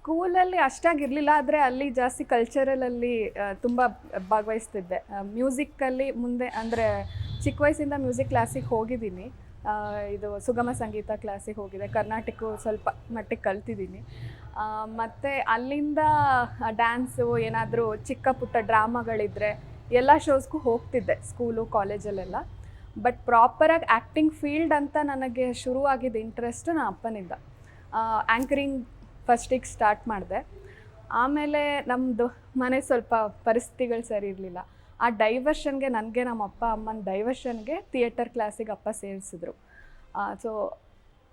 ಸ್ಕೂಲಲ್ಲಿ ಅಷ್ಟಾಗಿರಲಿಲ್ಲ, ಆದರೆ ಅಲ್ಲಿ ಜಾಸ್ತಿ ಕಲ್ಚರಲಲ್ಲಿ ತುಂಬ ಭಾಗವಹಿಸ್ತಿದ್ದೆ. ಮ್ಯೂಸಿಕ್ಕಲ್ಲಿ ಮುಂದೆ, ಅಂದರೆ ಚಿಕ್ಕ ವಯಸ್ಸಿಂದ ಮ್ಯೂಸಿಕ್ ಕ್ಲಾಸಿಗೆ ಹೋಗಿದ್ದೀನಿ. ಇದು ಸುಗಮ ಸಂಗೀತ ಕ್ಲಾಸಿಗೆ ಹೋಗಿದೆ ಕರ್ನಾಟಕ ಸ್ವಲ್ಪ ಮಟ್ಟಿಗೆ ಕಲ್ತಿದ್ದೀನಿ. ಮತ್ತು ಅಲ್ಲಿಂದ ಡ್ಯಾನ್ಸು ಏನಾದರೂ ಚಿಕ್ಕ ಪುಟ್ಟ ಡ್ರಾಮಾಗಳಿದ್ದರೆ ಎಲ್ಲ ಶೋಸ್ಗೂ ಹೋಗ್ತಿದ್ದೆ ಸ್ಕೂಲು ಕಾಲೇಜಲ್ಲೆಲ್ಲ ಬಟ್ ಪ್ರಾಪರಾಗಿ ಆ್ಯಕ್ಟಿಂಗ್ ಫೀಲ್ಡ್ ಅಂತ ನನಗೆ ಶುರುವಾಗಿದ್ದ ಇಂಟ್ರೆಸ್ಟು ನನ್ನ ಅಪ್ಪನಿಂದ. ಆ್ಯಂಕರಿಂಗ್ ಫಸ್ಟಿಗೆ ಸ್ಟಾರ್ಟ್ ಮಾಡಿದೆ. ಆಮೇಲೆ ನಮ್ಮದು ಮನೆ ಸ್ವಲ್ಪ ಪರಿಸ್ಥಿತಿಗಳು ಸರಿ ಇರಲಿಲ್ಲ. ಆ ಡೈವರ್ಷನ್ಗೆ ನನಗೆ ನಮ್ಮ ಅಪ್ಪ ಅಮ್ಮನ ಡೈವರ್ಷನ್ಗೆ ಥಿಯೇಟರ್ ಕ್ಲಾಸಿಗೆ ಅಪ್ಪ ಸೇರಿಸಿದ್ರು. ಸೊ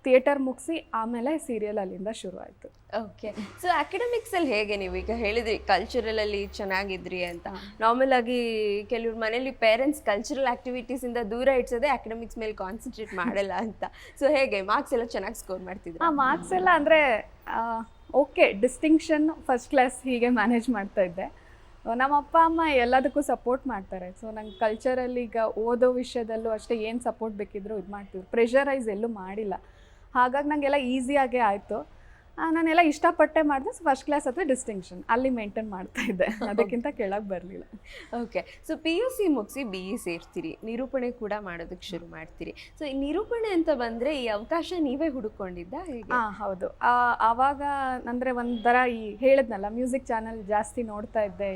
ಥಿಯೇಟರ್ ಮುಗಿಸಿ ಆಮೇಲೆ ಸೀರಿಯಲ್ ಅಲ್ಲಿಂದ ಶುರು ಆಯಿತು ಓಕೆ ಸೊ ಅಕಾಡೆಮಿಕ್ಸ್ ಅಲ್ಲಿ ಹೇಗೆ ನೀವು ಈಗ ಹೇಳಿದ್ರಿ ಕಲ್ಚರಲ್ ಅಲ್ಲಿ ಚೆನ್ನಾಗಿದ್ರಿ ಅಂತ. ನಾರ್ಮಲ್ ಆಗಿ ಕೆಲವ್ರ ಮನೇಲಿ ಪೇರೆಂಟ್ಸ್ ಕಲ್ಚರಲ್ ಆಕ್ಟಿವಿಟೀಸ್ ಇಂದ ದೂರ ಇಡ್ಸೋದೇ ಅಕಾಡೆಮಿಕ್ಸ್ ಮೇಲೆ ಕಾನ್ಸಂಟ್ರೇಟ್ ಮಾಡಲ್ಲ ಅಂತ. ಸೊ ಹೇಗೆ? ಮಾರ್ಕ್ಸ್ ಎಲ್ಲ ಚೆನ್ನಾಗಿ ಸ್ಕೋರ್ ಮಾಡ್ತಿದ್ರು? ಆ ಮಾರ್ಕ್ಸ್ ಎಲ್ಲ ಅಂದರೆ ಓಕೆ ಡಿಸ್ಟಿಂಕ್ಷನ್ ಫಸ್ಟ್ ಕ್ಲಾಸ್ ಹೀಗೆ ಮ್ಯಾನೇಜ್ ಮಾಡ್ತಾ ಇದ್ದೆ. ನಮ್ಮ ಅಪ್ಪ ಅಮ್ಮ ಎಲ್ಲದಕ್ಕೂ ಸಪೋರ್ಟ್ ಮಾಡ್ತಾರೆ. ಸೊ ನಂಗೆ ಕಲ್ಚರಲ್ಲಿ ಈಗ ಓದೋ ವಿಷಯದಲ್ಲೂ ಅಷ್ಟೇ ಏನು ಸಪೋರ್ಟ್ ಬೇಕಿದ್ರು ಇದು ಮಾಡ್ತಿದ್ರು. ಪ್ರೆಷರೈಸ್ ಎಲ್ಲೂ ಮಾಡಿಲ್ಲ. ಹಾಗಾಗಿ ನನಗೆಲ್ಲ ಈಸಿಯಾಗೇ ಆಯಿತು. ನಾನೆಲ್ಲ ಇಷ್ಟಪಟ್ಟೆ ಮಾಡಿದೆ ಫಸ್ಟ್ ಕ್ಲಾಸ್ ಅಥವಾ ಡಿಸ್ಟಿಂಕ್ಷನ್ ಅಲ್ಲಿ ಮೇಂಟೈನ್ ಮಾಡ್ತಾ ಇದ್ದೆ. ಅದಕ್ಕಿಂತ ಕೆಳಗೆ ಬರಲಿಲ್ಲ. Okay so P U C ಮುಗಿಸಿ ಬಿ ಇ ಸೇರ್ತೀರಿ. ನಿರೂಪಣೆ ಕೂಡ ಮಾಡೋದಕ್ಕೆ ಶುರು ಮಾಡ್ತೀರಿ. ಸೊ ಈ ನಿರೂಪಣೆ ಅಂತ ಬಂದ್ರೆ ಈ ಅವಕಾಶ ನೀವೇ ಹುಡುಕೊಂಡಿದ್ದ ಹೇಗೆ? ಹಾಂ ಹೌದು. ಆ, ಆವಾಗ ಅಂದರೆ ಒಂಥರ ಈ ಹೇಳಿದ್ನಲ್ಲ ಮ್ಯೂಸಿಕ್ ಚಾನಲ್ ಜಾಸ್ತಿ ನೋಡ್ತಾ ಇದ್ದೆ.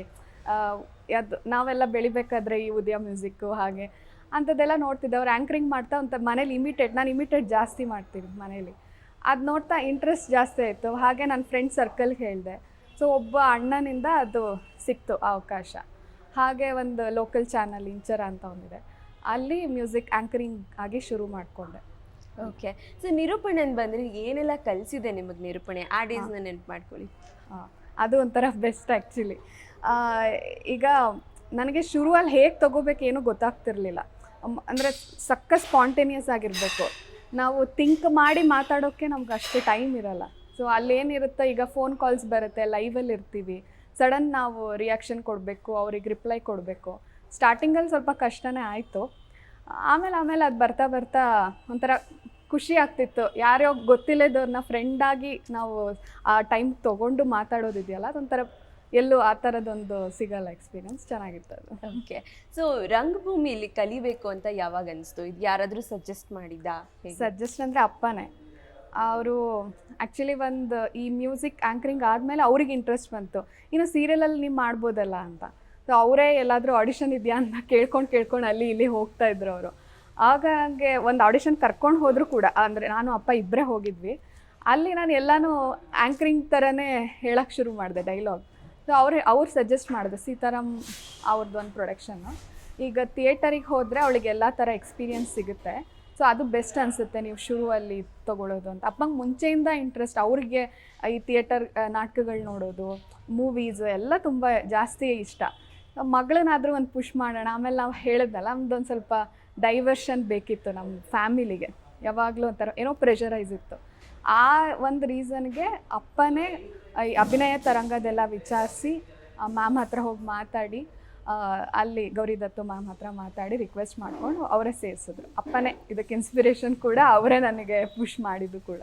ಅದು ನಾವೆಲ್ಲ ಬೆಳಿಬೇಕಾದ್ರೆ ಈ ಉದಯ ಮ್ಯೂಸಿಕ್ಕು ಹಾಗೆ. ಅಂಥದ್ದೆಲ್ಲ ನೋಡ್ತಿದ್ದೆ. ಅವ್ರು ಆ್ಯಂಕರಿಂಗ್ ಮಾಡ್ತಾ ಅಂತ ಮನೇಲಿ ಇಮಿಟೇಟ್ ನಾನು ಇಮಿಟೇಟ್ ಜಾಸ್ತಿ ಮಾಡ್ತೀನಿ ಮನೇಲಿ. ಅದು ನೋಡ್ತಾ ಇಂಟ್ರೆಸ್ಟ್ ಜಾಸ್ತಿ ಆಯಿತು. ಹಾಗೆ ನನ್ನ ಫ್ರೆಂಡ್ ಸರ್ಕಲ್ಗೆ ಹೇಳಿದೆ. ಸೊ ಒಬ್ಬ ಅಣ್ಣನಿಂದ ಅದು ಸಿಕ್ತು ಆ ಅವಕಾಶ. ಹಾಗೆ ಒಂದು ಲೋಕಲ್ ಚಾನಲ್ ಇಂಚರ ಅಂತ ಒಂದಿದೆ. ಅಲ್ಲಿ ಮ್ಯೂಸಿಕ್ ಆ್ಯಂಕರಿಂಗ್ ಆಗಿ ಶುರು ಮಾಡಿಕೊಂಡೆ. ಓಕೆ ಸೊ ನಿರೂಪಣೆ ಅಂತ ಬಂದ್ರೆ. ಏನೆಲ್ಲ ಕಲಿಸಿದೆ ನಿಮಗೆ ನಿರೂಪಣೆ? ಆ ಡೇಸ್ನ ನೆನ್ಪು ಮಾಡ್ಕೊಳ್ಳಿ ಹಾಂ ಅದು ಒಂಥರ ಬೆಸ್ಟ್ ಆ್ಯಕ್ಚುಲಿ ಈಗ ನನಗೆ ಶುರುವಲ್ಲಿ ಹೇಗೆ ತೊಗೋಬೇಕೇನೂ ಗೊತ್ತಾಗ್ತಿರ್ಲಿಲ್ಲ. ಅಂದರೆ ಸಕ್ಕ ಸ್ಪಾಂಟೇನಿಯಸ್ ಆಗಿರಬೇಕು. ನಾವು ಥಿಂಕ್ ಮಾಡಿ ಮಾತಾಡೋಕ್ಕೆ ನಮ್ಗೆ ಅಷ್ಟು ಟೈಮ್ ಇರಲ್ಲ. ಸೊ ಅಲ್ಲೇನಿರುತ್ತೆ ಈಗ ಫೋನ್ ಕಾಲ್ಸ್ ಬರುತ್ತೆ ಲೈವಲ್ಲಿ ಇರ್ತೀವಿ. ಸಡನ್ ನಾವು ರಿಯಾಕ್ಷನ್ ಕೊಡಬೇಕು, ಅವ್ರಿಗೆ ರಿಪ್ಲೈ ಕೊಡಬೇಕು. ಸ್ಟಾರ್ಟಿಂಗಲ್ಲಿ ಸ್ವಲ್ಪ ಕಷ್ಟನೇ ಆಯಿತು. ಆಮೇಲೆ ಆಮೇಲೆ ಅದು ಬರ್ತಾ ಬರ್ತಾ ಒಂಥರ ಖುಷಿ ಆಗ್ತಿತ್ತು. ಯಾರ್ಯಾವ ಗೊತ್ತಿಲ್ಲದವ್ರನ್ನ ಫ್ರೆಂಡಾಗಿ ನಾವು ಆ ಟೈಮ್ ತೊಗೊಂಡು ಮಾತಾಡೋದಿದೆಯಲ್ಲ, ಅದೊಂಥರ ಎಲ್ಲೂ ಆ ಥರದೊಂದು ಸಿಗಲ್ಲ ಎಕ್ಸ್ಪೀರಿಯನ್ಸ್ ಚೆನ್ನಾಗಿತ್ತು ಅದು. ಓಕೆ ಸೊ ರಂಗಭೂಮಿಲಿ ಕಲಿಬೇಕು ಅಂತ ಯಾವಾಗ ಅನಿಸ್ತು? ಇದು ಯಾರಾದರೂ ಸಜೆಸ್ಟ್ ಮಾಡಿದ್ದಾ? ಸಜೆಸ್ಟ್ ಅಂದರೆ ಅಪ್ಪನೇ. ಅವರು ಆ್ಯಕ್ಚುಲಿ ಒಂದು ಈ ಮ್ಯೂಸಿಕ್ ಆ್ಯಂಕರಿಂಗ್ ಆದಮೇಲೆ ಅವ್ರಿಗೆ ಇಂಟ್ರೆಸ್ಟ್ ಬಂತು. ಇನ್ನು ಸೀರಿಯಲಲ್ಲಿ ನೀವು ಮಾಡ್ಬೋದಲ್ಲ ಅಂತ. ಸೊ ಅವರೇ ಎಲ್ಲಾದರೂ ಆಡಿಷನ್ ಇದೆಯಾ ಅಂತ ಕೇಳ್ಕೊಂಡು ಕೇಳ್ಕೊಂಡು ಅಲ್ಲಿ ಇಲ್ಲಿ ಹೋಗ್ತಾ ಇದ್ರು ಅವರು. ಆಗ ಹಂಗೆ ಒಂದು ಆಡಿಷನ್ ಕರ್ಕೊಂಡು ಹೋದರೂ ಕೂಡ. ಅಂದರೆ ನಾನು ಅಪ್ಪ ಇಬ್ಬರೇ ಹೋಗಿದ್ವಿ. ಅಲ್ಲಿ ನಾನು ಎಲ್ಲನೂ ಆ್ಯಂಕರಿಂಗ್ ಥರನೇ ಹೇಳಕ್ಕೆ ಶುರು ಮಾಡಿದೆ ಡೈಲಾಗ್ ಸೊ ಅವ್ರು ಅವ್ರು ಸಜೆಸ್ಟ್ ಮಾಡಿದ್ರು ಸೀತಾರಾಮ್ ಅವ್ರದ್ದು ಒಂದು ಪ್ರೊಡಕ್ಷನ್ನು ಈಗ ಥಿಯೇಟರಿಗೆ ಹೋದರೆ ಅವಳಿಗೆ ಎಲ್ಲ ಥರ ಎಕ್ಸ್ಪೀರಿಯನ್ಸ್ ಸಿಗುತ್ತೆ. ಸೊ ಅದು ಬೆಸ್ಟ್ ಅನಿಸುತ್ತೆ ನೀವು ಶುರುವಲ್ಲಿ ತೊಗೊಳ್ಳೋದು ಅಂತ. ಅಪ್ಪಂಗೆ ಮುಂಚೆಯಿಂದ ಇಂಟ್ರೆಸ್ಟ್ ಅವ್ರಿಗೆ ಈ ಥಿಯೇಟರ್ ನಾಟಕಗಳು ನೋಡೋದು ಮೂವೀಸು ಎಲ್ಲ ತುಂಬ ಜಾಸ್ತಿ ಇಷ್ಟ. ಮಗಳನ್ನಾದರೂ ಒಂದು ಪುಷ್ ಮಾಡೋಣ. ಆಮೇಲೆ ನಾವು ಹೇಳಿದ್ನಲ್ಲ ಒಂದು ಸ್ವಲ್ಪ ಡೈವರ್ಷನ್ ಬೇಕಿತ್ತು ನಮ್ಮ ಫ್ಯಾಮಿಲಿಗೆ ಯಾವಾಗಲೂ ಒಂಥರ ಏನೋ ಪ್ರೆಷರೈಸ್ ಇತ್ತು. ಆ ಒಂದು ರೀಸನ್ಗೆ ಅಪ್ಪನೇ, ಈ ಅಭಿನಯ ತರಂಗದೆಲ್ಲ ವಿಚಾರಿಸಿ ಮ್ಯಾಮ್ ಹತ್ರ ಹೋಗಿ ಮಾತಾಡಿ ಅಲ್ಲಿ ಗೌರಿ ದತ್ತು ಮ್ಯಾಮ್ ಹತ್ರ ಮಾತಾಡಿ ರಿಕ್ವೆಸ್ಟ್ ಮಾಡಿಕೊಂಡು ಅವರೇ ಸೇರಿಸಿದ್ರು. ಅಪ್ಪನೇ, ಇದಕ್ಕೆ ಇನ್ಸ್ಪಿರೇಷನ್ ಕೂಡ ಅವರೇ ನನಗೆ ಪುಷ್ ಮಾಡಿದ್ದು ಕೂಡ.